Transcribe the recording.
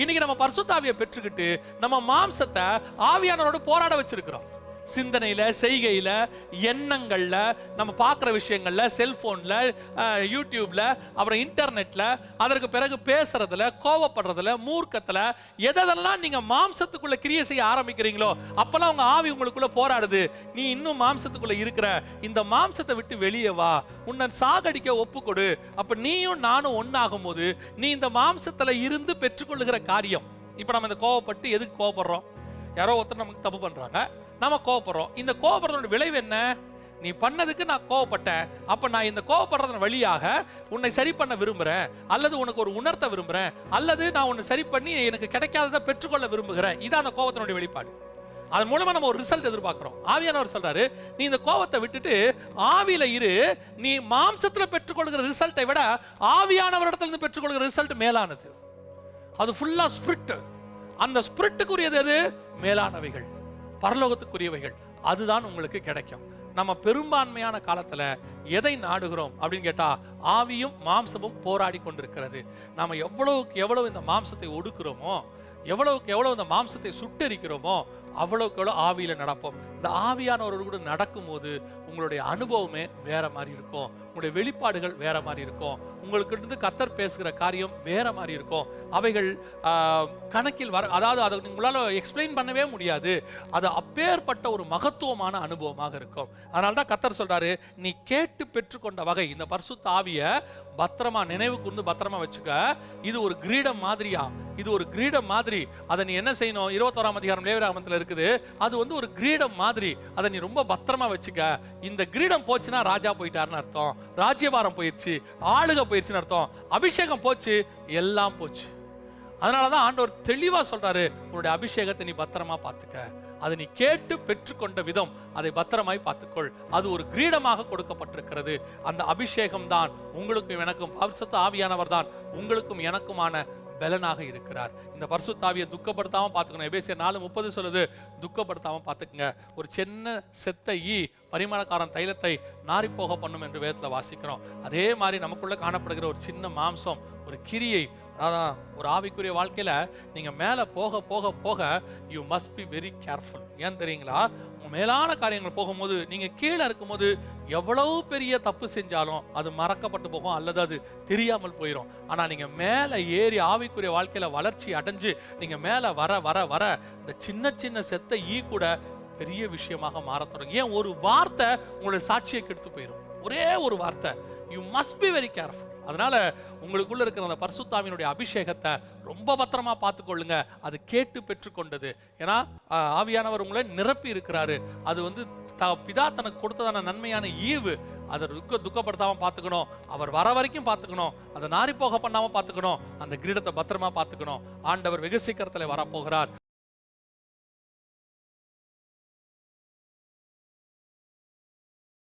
இன்னைக்கு நம்ம பரிசுத்தாவியை பெற்றுக்கிட்டு நம்ம மாம்சத்தை ஆவியானவரோட போராட வச்சிருக்கிறோம். சிந்தனையில செய்கையில எண்ணங்கள்ல நம்ம பார்க்குற விஷயங்கள்ல செல்ஃபோனில் யூடியூப்ல அப்புறம் இன்டர்நெட்ல அதற்கு பிறகு பேசுறதுல கோவப்படுறதுல மூர்க்கத்துல எதெல்லாம் நீங்க மாம்சத்துக்குள்ளே கிரியை செய்ய ஆரம்பிக்கிறீங்களோ அப்பெல்லாம் உங்கள் ஆவி உங்களுக்குள்ள போராடுது. நீ இன்னும் மாம்சத்துக்குள்ளே இருக்கிற இந்த மாம்சத்தை விட்டு வெளியே வா. உன்னை சாகடிக்க ஒப்புக்கொடு அப்போ நீயும் நானும் ஒன்னாகும் போது நீ இந்த மாம்சத்தில் இருந்து பெற்றுக்கொள்ளுகிற காரியம். இப்போ நம்ம இந்த கோவப்பட்டு எதுக்கு கோவப்படுறோம்? யாரோ ஒருத்தர் நமக்கு தப்பு பண்றாங்க. நம்ம கோவப்படுறோம். இந்த கோவப்படுறதோட விளைவு என்ன? நீ பண்ணதுக்கு நான் கோவப்பட்டேன். அப்போ நான் இந்த கோவப்படுறதன் வழியாக உன்னை சரி பண்ண விரும்புகிறேன் அல்லது உனக்கு ஒரு உணர்த்த விரும்புகிறேன் அல்லது நான் உன்னை சரி பண்ணி எனக்கு கிடைக்காததை பெற்றுக்கொள்ள விரும்புகிறேன். இதான் அந்த கோவத்தினுடைய வெளிப்பாடு. அதன் மூலமாக நம்ம ஒரு ரிசல்ட் எதிர்பார்க்குறோம். ஆவியானவர் சொல்கிறாரு நீ இந்த கோவத்தை விட்டுட்டு ஆவியில் இரு. நீ மாம்சத்தில் பெற்றுக்கொள்கிற ரிசல்ட்டை விட ஆவியானவரிடத்துலேருந்து பெற்றுக்கொள்கிற ரிசல்ட் மேலானது. அது ஃபுல்லாக ஸ்பிரிட் அந்த ஸ்பிரிட்டுக்குரியது எது? மேலானவைகள். பரலோகத்துக்குரியவைகள். அதுதான் உங்களுக்கு கிடைக்கும். நம்ம பெரும்பான்மையான காலத்தில் எதை நாடுகிறோம் அப்படின்னு கேட்டால் ஆவியும் மாம்சமும் போராடி கொண்டிருக்கிறது. நம்ம எவ்வளவுக்கு எவ்வளவு இந்த மாம்சத்தை ஒடுக்குறோமோ எவ்வளவுக்கு எவ்வளவு இந்த மாம்சத்தை சுட்டரிக்கிறோமோ அவ்வளோக்கு எவ்வளோ ஆவியில நடப்போம். இந்த ஆவியானவரோடு கூட நடக்கும்போது உங்களுடைய அனுபவமே வேற மாதிரி இருக்கும். உங்களுடைய வெளிப்பாடுகள் வேற மாதிரி இருக்கும். உங்களுக்கு இருந்து கத்தர் பேசுகிற காரியம் வேற மாதிரி இருக்கும். அவைகள் ஆஹ், கணக்கில் வர அதாவது அதை உங்களால எக்ஸ்பிளைன் பண்ணவே முடியாது. அது அப்பேற்பட்ட ஒரு மகத்துவமான அனுபவமாக இருக்கும். அதனால தான் கத்தர் சொல்றாரு நீ கேட்டு பெற்றுக்கொண்ட வகை இந்த பரிசுத்த ஆவியை பத்திரமா நினைவு கூர்ந்து பத்திரமா வச்சுக்க இது ஒரு கிரீடம் மாதிரியா? இது ஒரு கிரீடம் மாதிரி. அதை நீ என்ன செய்யணும்? இருபத்தோராம் அதிகாரம் லேவராமத்தில் இருக்குது. அது வந்து ஒரு கிரீடம் மாதிரி. அதை நீ ரொம்ப பத்திரமா வச்சுக்க. இந்த கிரீடம் போச்சுன்னா ராஜா போயிட்டாருன்னு அர்த்தம். ராஜ்யபாரம் போயிடுச்சு ஆளுக போயிடுச்சுன்னு அர்த்தம். அபிஷேகம் போச்சு. எல்லாம் போச்சு. அதனால தான் ஆண்டவர் தெளிவாக சொல்கிறாரு உன்னுடைய அபிஷேகத்தை நீ பத்திரமா பார்த்துக்க. அதை நீ கேட்டு பெற்றுக்கொண்ட விதம் அதை பத்திரமாய் பார்த்துக்கொள். அது ஒரு கிரீடமாக கொடுக்கப்பட்டிருக்கிறது. அந்த அபிஷேகம் தான் உங்களுக்கும் எனக்கும் பரிசுத்த ஆவியானவர் தான் உங்களுக்கும் எனக்குமான பலனாக இருக்கிறார். இந்த பரிசுத்தாவியை துக்கப்படுத்தாமல் பார்த்துக்கணும். எபேசியர் நாலு முப்பது சொல்லுது துக்கப்படுத்தாமல் பார்த்துக்குங்க. ஒரு சின்ன செத்த ஈ பரிமாணக்காரன் தைலத்தை நாரிப்போக பண்ணும் என்று வேதத்தில் வாசிக்கிறோம். அதே மாதிரி நமக்குள்ளே காணப்படுகிற ஒரு சின்ன மாம்சம் ஒரு கிரியை அதான் ஒரு ஆவிக்குரிய வாழ்க்கையில் நீங்கள் மேலே போக போக போக you must be very careful ஏன் தெரியுங்களா? மேலான காரியங்கள் போகும்போது நீங்கள் கீழே இருக்கும்போது எவ்வளவு பெரிய தப்பு செஞ்சாலும் அது மறக்கப்பட்டு போகும் அல்லது அது தெரியாமல் போயிடும் ஆனால் நீங்கள் மேலே ஏறி ஆவிக்குரிய வாழ்க்கையில் வளர்ச்சி அடைஞ்சு நீங்கள் மேலே வர வர வர இந்த சின்ன சின்ன செத்த ஈ கூட பெரிய விஷயமாக மாற தொடங்கும். ஏன்? ஒரு வார்த்தை உங்களுடைய சாட்சியை கெடுத்து போயிடும் ஒரே ஒரு வார்த்தை. You must be very careful அதனால உங்களுக்குள்ள இருக்கிற அந்த பர்சுத்தாவினுடைய அபிஷேகத்தை ரொம்ப பத்திரமா பார்த்துக்கொள்ளுங்க அது கேட்டு பெற்றுக்கொண்டது ஏன்னா ஆவியானவர் உங்களை நிரப்பி இருக்கிறாரு. அது வந்து த பிதா தனக்கு கொடுத்ததான நன்மையான ஈவு. அதை துக்க துக்கப்படுத்தாம பார்த்துக்கணும். அவர் வர வரைக்கும் பார்த்துக்கணும். அதை நாரி போக பண்ணாம பார்த்துக்கணும். அந்த கிரீடத்தை பத்திரமா பார்த்துக்கணும். ஆண்டவர் வெகு சீக்கிரத்தில் வரப்போகிறார்.